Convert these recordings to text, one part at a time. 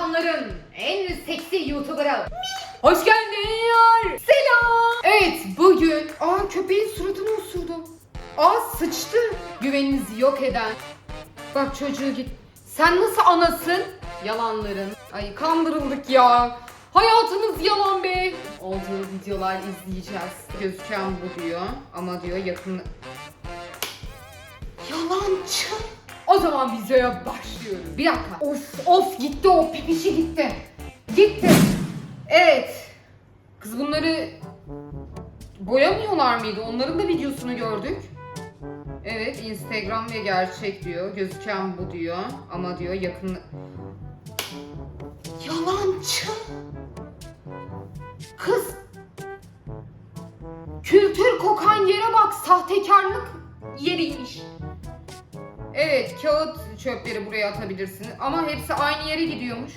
Balkanların en seksi YouTuber'ı. Hoş geldin. Selam. Evet bugün... Aa köpeğin suratını osurdu. Aa sıçtı. Güveninizi yok eden. Bak çocuğu git. Sen nasıl anasın? Yalanların. Ay kandırıldık ya. Hayatınız yalan be. Olduğu videolar izleyeceğiz. Gözüken bu diyor. Ama diyor yakın... Yalancı. O zaman videoya başlıyoruz. Bir dakika. Of of gitti o pipişi gitti. Gitti. Evet. Kız bunları boyamıyorlar mıydı? Onların da videosunu gördük. Evet Instagram ve gerçek diyor. Gözüken bu diyor. Ama diyor yakın... Yalancı. Kız. Kültür kokan yere bak. Sahtekarlık yeriymiş. Evet kağıt çöpleri buraya atabilirsiniz. Ama hepsi aynı yere gidiyormuş.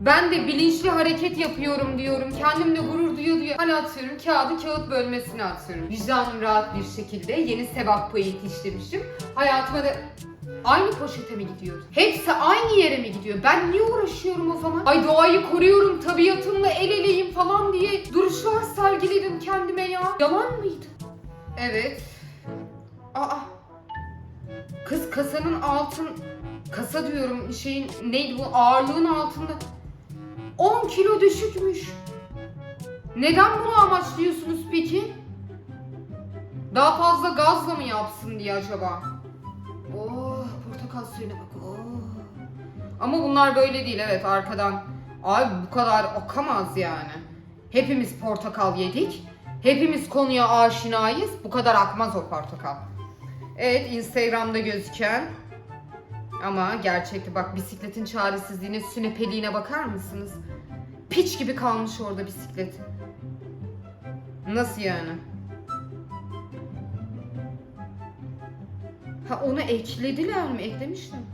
Ben de bilinçli hareket yapıyorum diyorum. Kendimle gurur duyuyor diyor. Hani atıyorum kağıdı kağıt bölmesine atıyorum. Vicdanım rahat bir şekilde yeni sevap payı yetiştirmişim. Hayatıma da aynı poşete mi gidiyor? Hepsi aynı yere mi gidiyor? Ben niye uğraşıyorum o zaman? Ay doğayı koruyorum, tabiatımla el eleyim falan diye duruşlar sergiledim kendime ya. Yalan mıydı? Evet. Aa. Kasanın altın kasa diyorum şeyin neydi bu ağırlığın altında 10 kilo düşükmüş. Neden bunu amaçlıyorsunuz peki? Daha fazla gazla mı yapsın diye acaba? Oh portakal suyuna bak. Oh. Ama bunlar böyle değil evet arkadan. Ay bu kadar akamaz yani. Hepimiz portakal yedik. Hepimiz konuya aşinayız. Bu kadar akmaz o portakal. Evet Instagram'da gözüken ama gerçekte bak bisikletin çaresizliğine, sünepeliğine bakar mısınız? Piç gibi kalmış orada bisiklet. Nasıl yani? Ha onu eklediler mi? Eklemişler. mi?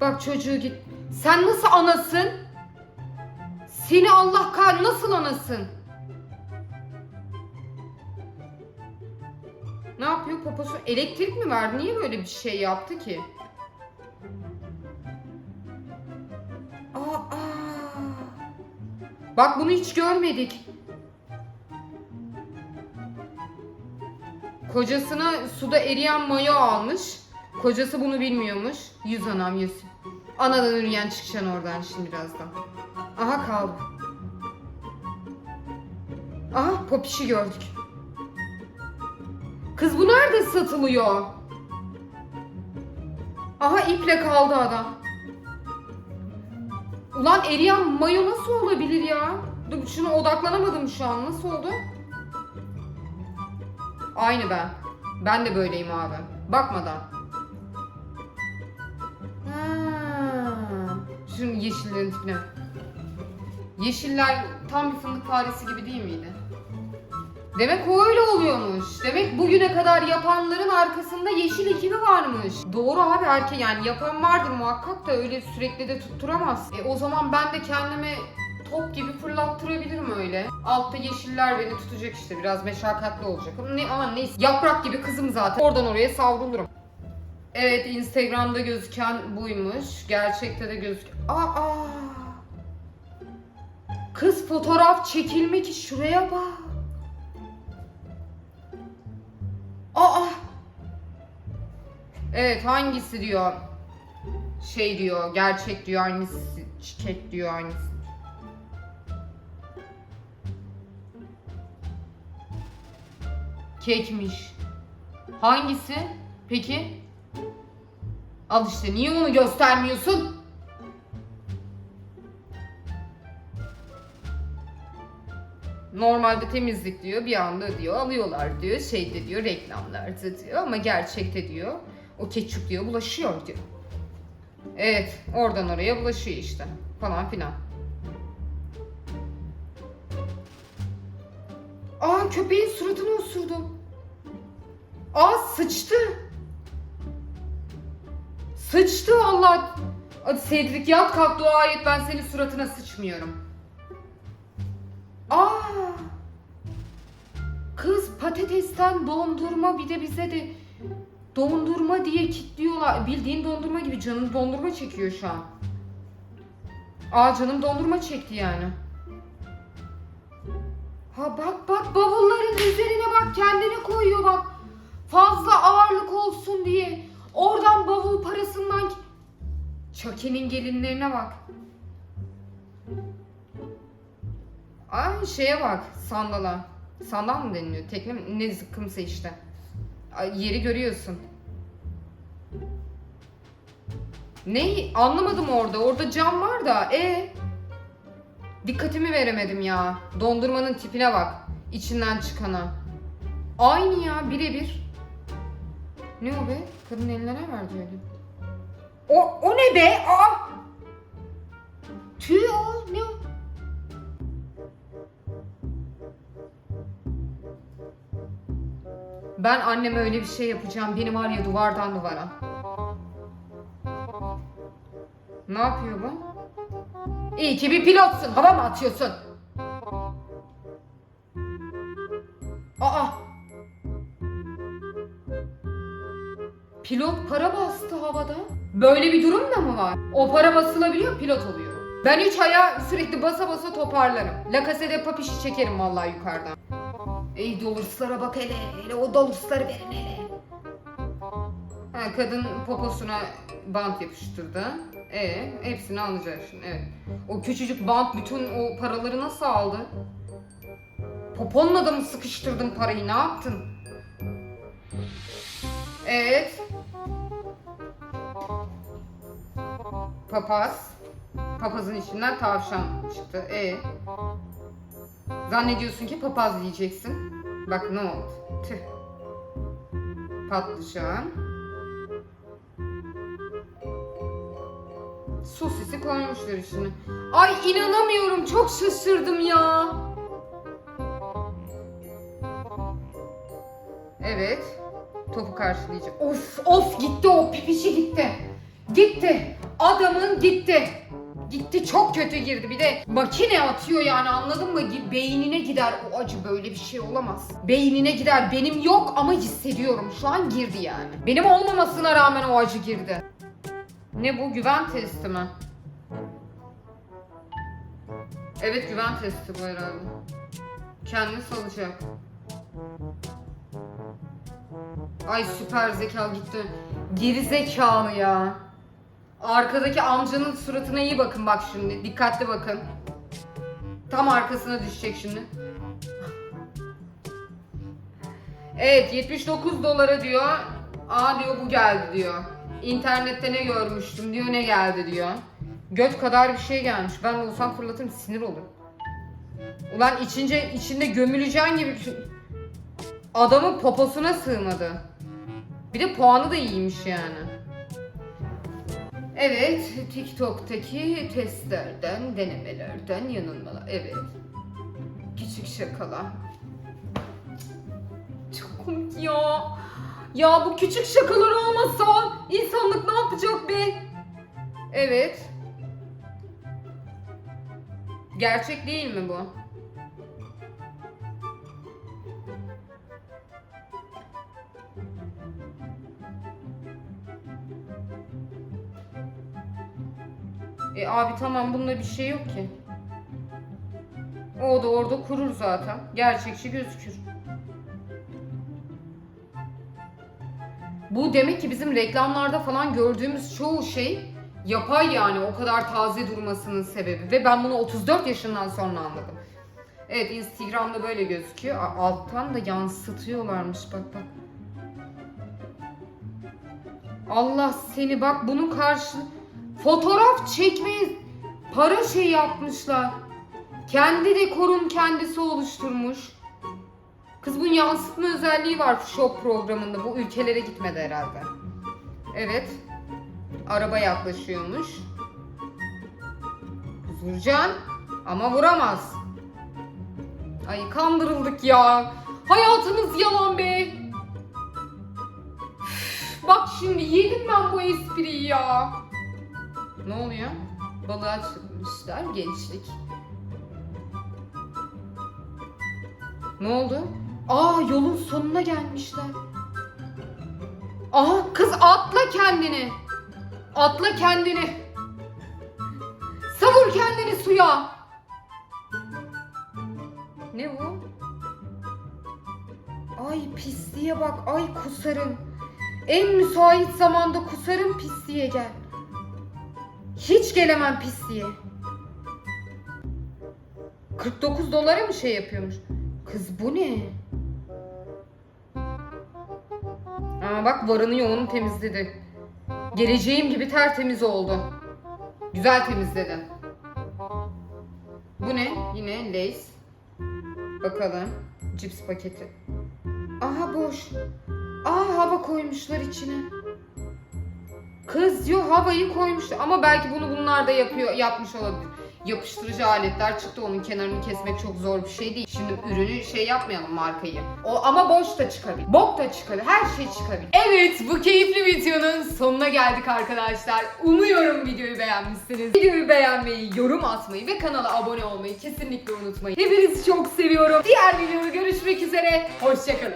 Bak çocuğu git. Sen nasıl anasın? Seni Allah kah nasıl anasın? Poposu? Elektrik mi verdi? Niye böyle bir şey yaptı ki? Aa. Bak bunu hiç görmedik. Kocasına suda eriyen mayo almış. Kocası bunu bilmiyormuş. Yüz anam yüz. Anadan ürüyen çıkacaksın oradan şimdi birazdan. Aha kaldı. Aha popişi gördük. Kız bu nerede satılıyor? Aha iple kaldı adam. Ulan eriyen mayo nasıl olabilir ya? Dur şuna odaklanamadım şu an. Nasıl oldu? Aynı ben. Ben de böyleyim abi. Bakmadan. Ha. Şunun yeşillerin tipine. Yeşiller tam bir fındık faresi gibi değil miydi? Demek o öyle oluyormuş. Demek bugüne kadar yapanların arkasında yeşil ekibi varmış. Doğru abi erkek yani yapan vardır muhakkak da öyle sürekli de tutturamaz. E o zaman ben de kendimi top gibi fırlattırabilirim öyle. Altta yeşiller beni tutacak işte biraz meşakkatli olacak. Ama ne aman neyse yaprak gibi kızım zaten. Oradan oraya savrulurum. Evet Instagram'da gözüken buymuş. Gerçekte de gözük. Aa! Kız fotoğraf çekilmek şuraya bak. Aa! Evet hangisi diyor? Şey diyor, gerçek diyor, hangisi çiçek diyor, hangisi. Kekmiş. Hangisi? Peki? Al işte niye onu göstermiyorsun? Normalde temizlik diyor bir anda diyor alıyorlar diyor şeyde diyor reklamlarda diyor ama gerçekte diyor o ketçuk diyor bulaşıyor diyor. Evet oradan oraya bulaşıyor işte falan filan. Aa köpeğin suratını osurdu. Aa sıçtı. Sıçtı Allah. Cedric yat kalk dua et ben senin suratına sıçmıyorum. Aa! Kız patatesten dondurma bir de bize de dondurma diye kitliyorlar. Bildiğin dondurma gibi canın dondurma çekiyor şu an. Aa canım dondurma çekti yani. Ha bak bak bavulların üzerine bak kendini koyuyor bak. Fazla ağırlık olsun diye. Oradan bavul parasından... Çaki'nin gelinlerine bak. Ay şeye bak sandala. Sandal mı deniliyor? Tekne mi? Ne zıkkımsa işte. Yeri görüyorsun. Ne? Anlamadım orada. Orada cam var da. E Dikkatimi veremedim ya. Dondurmanın tipine bak. İçinden çıkana. Aynı ya birebir. Ne o be? Kadın eline ne verdi öyle? O, o ne be? Aa! Tüy o. Ne o? Ben anneme öyle bir şey yapacağım. Benim var ya duvardan duvara. Ne yapıyor bu? İyi ki bir pilotsun. Hava mı atıyorsun? Aa. Pilot para bastı havada. Böyle bir durum da mı var? O para basılabiliyor, pilot oluyor. Ben üç aya sürekli basa basa toparlarım. La Casa de Papiş'i çekerim vallahi yukarıdan. Ey dolurslara bak hele, hele o dolursları verin hele. Ha, kadın poposuna bant yapıştırdı. E hepsini alacak şimdi evet. O küçücük bant bütün o paraları nasıl aldı? Poponla da mı sıkıştırdın parayı ne yaptın? Evet. Papaz. Papazın içinden tavşan çıktı. E. Zannediyorsun ki papaz diyeceksin. Bak ne oldu? Tüh. Patlıcan. Sosisi koymuşlar içine. Ay inanamıyorum çok şaşırdım ya. Evet. Topu karşılayacak. Of of gitti o pipişi gitti. Gitti. Adamın gitti. Gitti çok kötü girdi. Bir de makine atıyor yani anladın mı? Beynine gider o acı böyle bir şey olamaz. Beynine gider. Benim yok ama hissediyorum. Şu an girdi yani. Benim olmamasına rağmen o acı girdi. Ne bu? Güven testi mi? Evet güven testi bu herhalde. Kendini salacak. Ay süper zekalı gitti. Geri zekalı ya. Arkadaki amcanın suratına iyi bakın bak şimdi. Dikkatli bakın. Tam arkasına düşecek şimdi. Evet 79 dolara diyor. Aa diyor bu geldi diyor. İnternette ne görmüştüm diyor ne geldi diyor. Göt kadar bir şey gelmiş. Ben olsam fırlatırım sinir olurum. Ulan içince içinde gömüleceğin gibi şey- adamın poposuna sığmadı. Bir de puanı da iyiymiş yani. Evet, TikTok'taki testlerden, denemelerden yanılmalar. Evet. Küçük şakalar. Çok komik ya. Ya bu küçük şakalar olmasa insanlık ne yapacak be? Evet. Gerçek değil mi bu? E abi tamam bunda bir şey yok ki. O da orada kurur zaten. Gerçekçi gözükür. Bu demek ki bizim reklamlarda falan gördüğümüz çoğu şey yapay yani o kadar taze durmasının sebebi. Ve ben bunu 34 yaşından sonra anladım. Evet Instagram'da böyle gözüküyor. Alttan da yansıtıyorlarmış bak bak. Allah seni bak bunun karşı fotoğraf çekmeyi para şey yapmışlar. Kendi dekorun kendisi oluşturmuş. Kız bunun yansıtma özelliği var Photoshop programında. Bu ülkelere gitmedi herhalde. Evet. Araba yaklaşıyormuş. Vuracaksın ama vuramaz. Ay kandırıldık ya. Hayatımız yalan be. Bak şimdi yedim ben bu espriyi ya. Ne oluyor? Balığa çıkmışlar gençlik. Ne oldu? Aa yolun sonuna gelmişler. Aha kız atla kendini. Atla kendini. Savur kendini suya. Ne bu? Ay pisliğe bak. Ay kusarım. En müsait zamanda kusarım pisliğe gel. Hiç gelemem pisliğe. 49 dolara mı şey yapıyormuş? Kız bu ne? Aa bak varını yoğunu temizledi. Geleceğim gibi tertemiz oldu. Güzel temizledin. Bu ne? Yine Lays. Bakalım. Cips paketi. Aha boş. Aa hava koymuşlar içine. Kız diyor havayı koymuşlar ama belki bunu bunlar da yapıyor yapmış olabilir. Yapıştırıcı aletler çıktı onun kenarını kesmek çok zor bir şey değil. Şimdi ürünü şey yapmayalım markayı. O ama boş da çıkabilir. Bok da çıkabilir. Her şey çıkabilir. Evet bu keyifli videonun sonuna geldik arkadaşlar. Umuyorum videoyu beğenmişsiniz. Videoyu beğenmeyi, yorum atmayı ve kanala abone olmayı kesinlikle unutmayın. Hepinizi çok seviyorum. Diğer videoda görüşmek üzere. Hoşçakalın.